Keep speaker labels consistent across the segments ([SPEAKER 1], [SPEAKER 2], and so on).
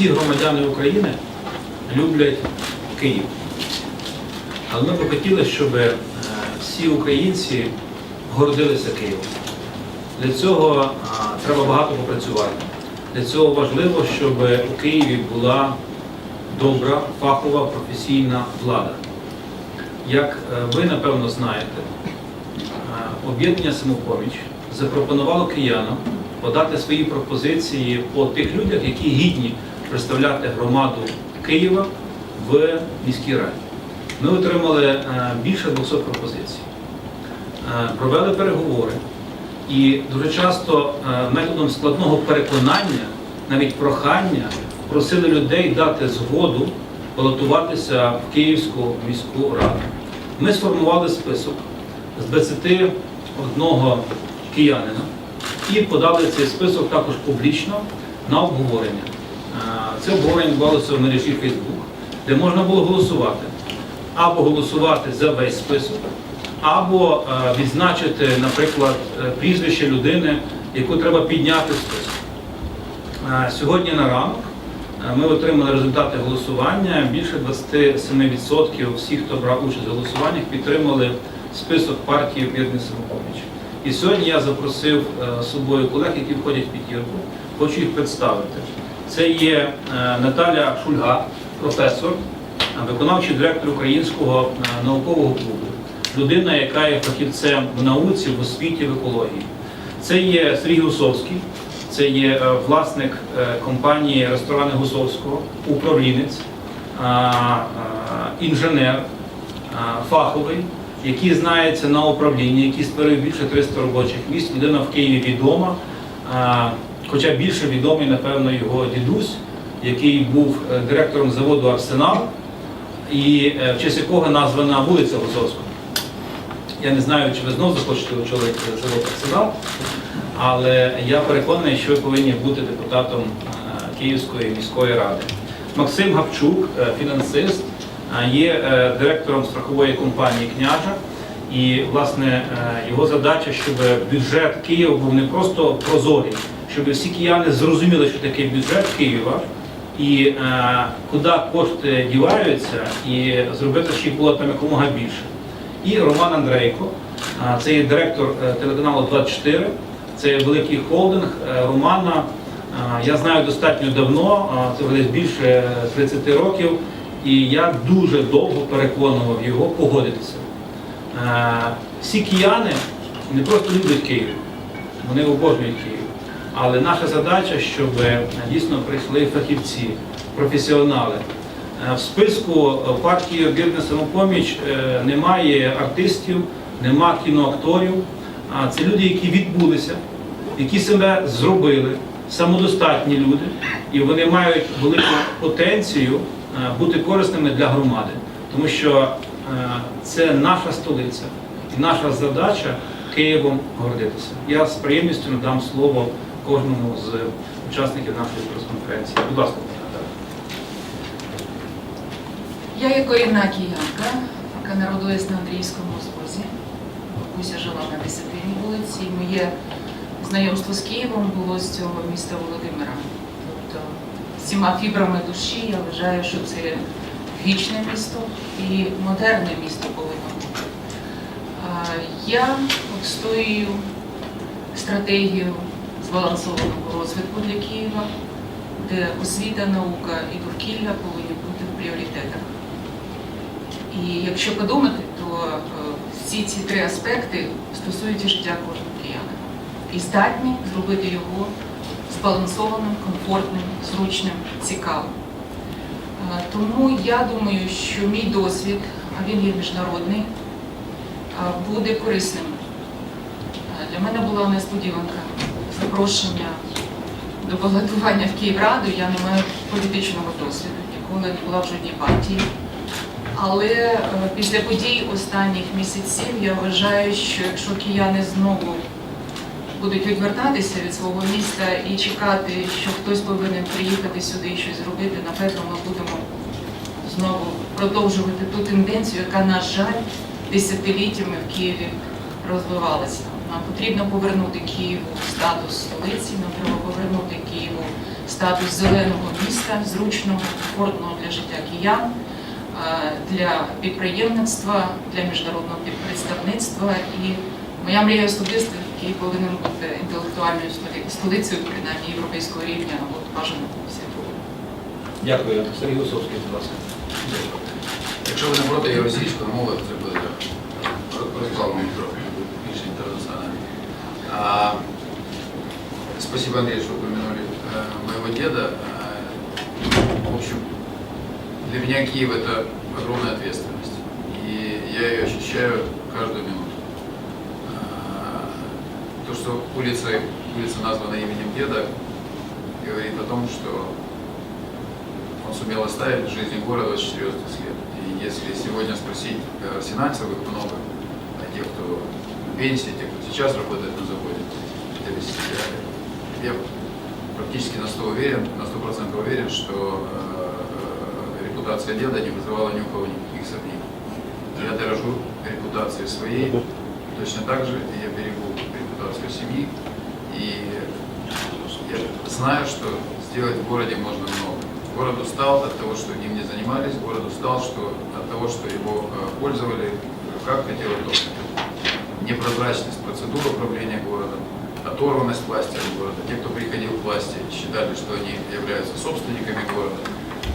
[SPEAKER 1] всі громадяни України люблять Київ. Але ми б хотіли, щоб е, всі українці гордилися Києвом. Для цього треба багато попрацювати. Для цього важливо, щоб у Києві була добра, фахова, професійна влада. Як е, ви напевно знаєте, е, об'єднання самопоміч запропонувало киянам подати свої пропозиції по тих людях, які гідні представляти громаду Києва в міській раді. Ми отримали е, більше 200 пропозицій, Е, провели переговори і дуже часто е, методом складного переконання, навіть прохання, просили людей дати згоду балотуватися в Київську міську раду. Ми сформували список з 21 киянина і подали цей список також публічно на обговорення. Це обговорення відбувалося в мережі Facebook, де можна було голосувати або голосувати за весь список, або е, відзначити, наприклад, е, прізвище людини, яку треба підняти список. Е, Сьогодні на ранок ми отримали результати голосування. Більше 27% всіх, хто брав участь в голосуваннях, підтримали список партії «Об'єднання самопоміч. І сьогодні я запросив з собою колег, які входять в п'ятірку. Хочу їх представити. Це є е, Наталя Шульга, професор, виконавчий директор Українського е, наукового клубу, людина, яка є фахівцем в науці, в освіті, в екології. Це є Сергій Гусовський, це є е, власник компанії ресторани Гусовського, управлінець, інженер фаховий, який знається на управлінні, який створив більше 300 робочих місць. Людина в Києві відома, хоча більше відомий, напевно, його дідусь, який був е, директором заводу Арсенал, і е, в честь якого названа вулиця Гусовського. Я не знаю, чи ви знов захочете очолити завод Арсенал, але я переконаний, що ви повинні бути депутатом е, Київської міської ради. Максим Гапчук, е, фінансист, е, є е, директором страхової компанії Княжа. І, власне, е, його задача, щоб бюджет Києва був не просто прозорий, щоб всі кияни зрозуміли, що таке бюджет Києва і е, куди кошти діваються, і зробити, щоб їх було там якомога більше. І Роман Андрейко, це є директор е, телеканалу 24, це великий холдинг е, Романа. Я знаю достатньо давно, це вже більше 30 років, і я дуже довго переконував його погодитися. Е, Всі кияни не просто люблять Київ, вони обожнюють Київ. Але наша задача, щоб е, дійсно прийшли фахівці, професіонали. Е, В списку партії «Об'єднання самопоміч немає артистів, нема кіноакторів. Це люди, які відбулися, які себе зробили, самодостатні люди, і вони мають велику потенцію бути корисними для громади, тому що це наша столиця і наша задача Києвом гордитися. Я з приємністю надам слово кожному з учасників нашої прес-конференції. Будь ласка.
[SPEAKER 2] Я є корінна киянка, яка народилась на Андріївському узвозі. Бабуся жила на Десятинній вулиці. І моє знайомство з Києвом було з цього міста Володимира. Тобто всіма фібрами душі я вважаю, що це вічне місто і модерне місто повинно бути. Я обстоюю стратегію збалансованого розвитку для Києва, де освіта, наука і довкілля повинні бути в пріоритетах. І якщо подумати, то е, всі ці три аспекти стосуються життя кожного киянина і здатні зробити його збалансованим, комфортним, зручним, цікавим. Е, Тому я думаю, що мій досвід, а він є міжнародний, е, буде корисним. Е, Для мене була несподіванка запрошення до балотування в Київраду. Я не маю політичного досвіду, ніколи не була в жодній партії. Але після подій останніх місяців я вважаю, що якщо кияни знову будуть відвертатися від свого міста і чекати, що хтось повинен приїхати сюди і щось зробити, напевно, ми будемо знову продовжувати ту тенденцію, яка, на жаль, десятиліттями в Києві розвивалися. Нам потрібно повернути Києву статус столиці, нам треба повернути Києву статус зеленого міста, зручного, комфортного для життя киян, е, для підприємництва, для міжнародного представництва. І моя мрія особиста, Київ повинен бути інтелектуальною столи- столицею, принаймні європейського рівня, або бажано світового.
[SPEAKER 1] Дякую. Сергій Висоцький, будь ласка.
[SPEAKER 3] Якщо ви не проти, я російською мовою це буде так. Рекламу трохи більше інтернаціонально. А, Спасибо, Андрей, что упомянули э, моего деда. Э, В общем, для меня Киев это огромная ответственность. И я ее ощущаю каждую минуту. То, что улица, улица названа именем деда, говорит о том, что он сумел оставить в жизни города очень серьезный след. И если сегодня спросить э, их много, а тех, кто на пенсии, тех, кто сейчас работает на заводе, я практически на 100 уверен, на 100% уверен, что э, репутация деда не вызывала ни у кого никаких сомнений. Я дорожу репутацией своей, точно так же я берегу репутацию семьи, и я знаю, что сделать в городе можно много. Город устал от того, что ним не занимались, город устал что, от того, что его э, пользовали, как хотел то. Непрозрачность процедур управления городом, оторванность власти от города. Те, кто приходил к власти, считали, что они являются собственниками города.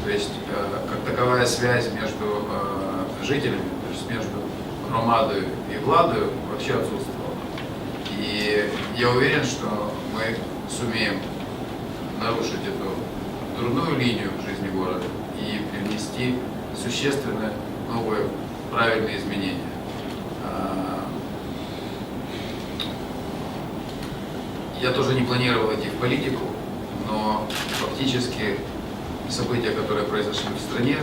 [SPEAKER 3] То есть э, как таковая связь между э, жителями, то есть между громадой и владой вообще отсутствовала. Я уверен, что мы сумеем нарушить эту трудную линию в жизни города и привнести существенно новые правильные изменения. А, Я тоже не планировал идти в политику, но фактически события, которые произошли в стране,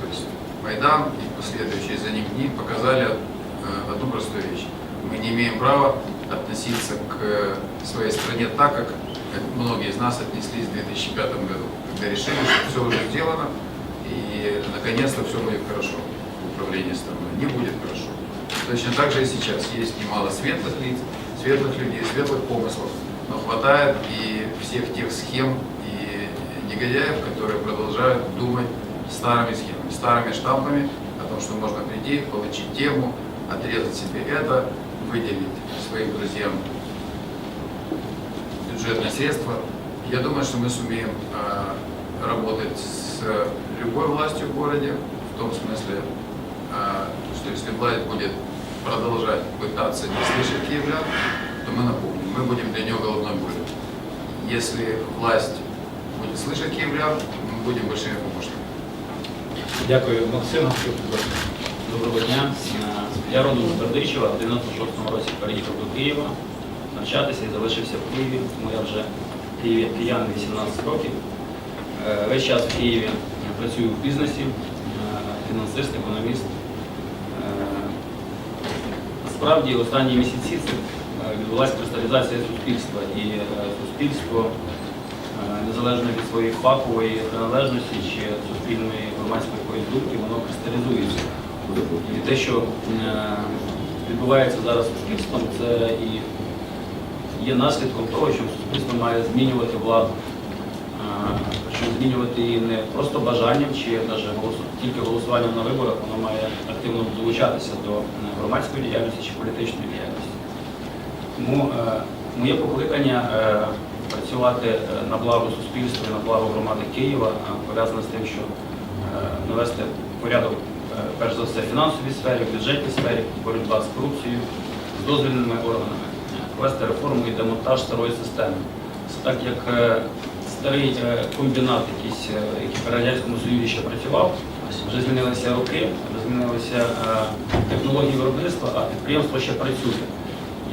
[SPEAKER 3] то есть Майдан и последующие за ним дни, показали э, одну простую вещь. Мы не имеем права относиться к своей стране так, как многие из нас отнеслись в 2005 году, когда решили, что все уже сделано, и наконец-то все будет хорошо в управлении страной. Не будет хорошо. Точно так же и сейчас. Есть немало светлых лиц, светлых людей, светлых помыслов, но хватает и всех тех схем и негодяев, которые продолжают думать старыми схемами, старыми штампами о том, что можно прийти, получить тему, отрезать себе это, выделить своим друзьям бюджетные средства. Я думаю, что мы сумеем э, работать с любой властью в городе, в том смысле, э, что если власть будет продолжать пытаться не слышать киевлян, то мы напомним, мы будем для нее головной болью. Если власть будет слышать киевлян, мы будем большими помощниками.
[SPEAKER 1] Дякую, Максим.
[SPEAKER 4] Доброго дня. Е, Я родом з Бердичева, в 96-му році переїхав до Києва навчатися і залишився в Києві, тому я вже Києві киян 18 років. Е, Весь час в Києві працюю в бізнесі, е, фінансист, економіст. Е, Насправді останні місяці е, відбулася кристалізація суспільства і е, суспільство е, незалежно від своєї фахової приналежності чи суспільної громадської думки, воно кристалізується. І те, що е, відбувається зараз суспільством, це і є наслідком того, що суспільство має змінювати владу. Е, Причому змінювати її не просто бажанням чи навіть тільки голосуванням на виборах, воно має активно долучатися до е, громадської діяльності чи політичної діяльності. Тому е, моє покликання е, працювати е, на благо суспільства і на благо громади Києва е, пов'язане з тим, що е, навести порядок, е, перш за все, в фінансовій сфері, в бюджетній сфері, боротьба з корупцією, з дозвільними органами, провести реформу і демонтаж старої системи. Це так як е, старий е, комбінат, якийсь, е, який при Радянському Союзі ще працював, вже змінилися роки, вже змінилися технології виробництва, а підприємство ще працює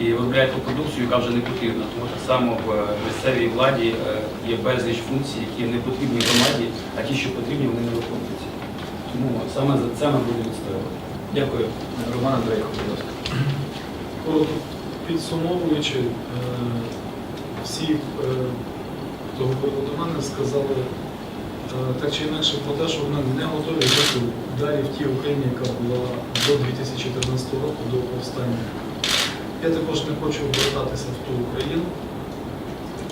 [SPEAKER 4] і виробляє ту продукцію, яка вже не потрібна. Тому так само в місцевій владі є безліч функцій, які не потрібні громаді, а ті, що потрібні, вони не виконуються. Тому саме за це ми будемо відстоювати.
[SPEAKER 1] Дякую. Роман Андрейко, будь ласка.
[SPEAKER 5] Коротко підсумовуючи, е, всі, хто говорив до мене, сказали е, так чи інакше про те, що вони не готові жити далі в тій Україні, яка була до 2014 року, до повстання. Я також не хочу повертатися в ту Україну.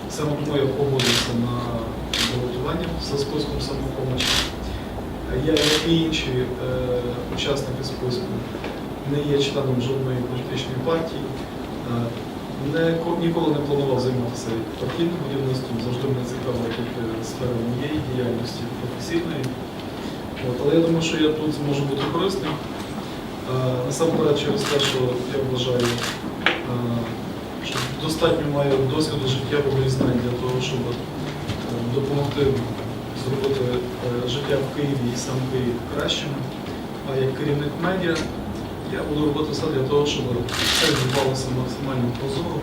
[SPEAKER 5] Саме тому я погодився на балотування за списком самопомочі. Я, як і інші е, учасники списку, не є членом жодної політичної партії. Е, не, ніколи не планував займатися партійним будівництвом, завжди мене цікавила тільки сфера моєї діяльності професійної. От, але я думаю, що я тут зможу бути корисним. Е, Насамперед через те, що я вважаю, е, що достатньо маю досвіду життєвого і для того, щоб допомогти зробити е, життя в Києві і сам Київ кращим. А як керівник медіа я буду робити все для того, щоб це відбувалося максимально прозоро,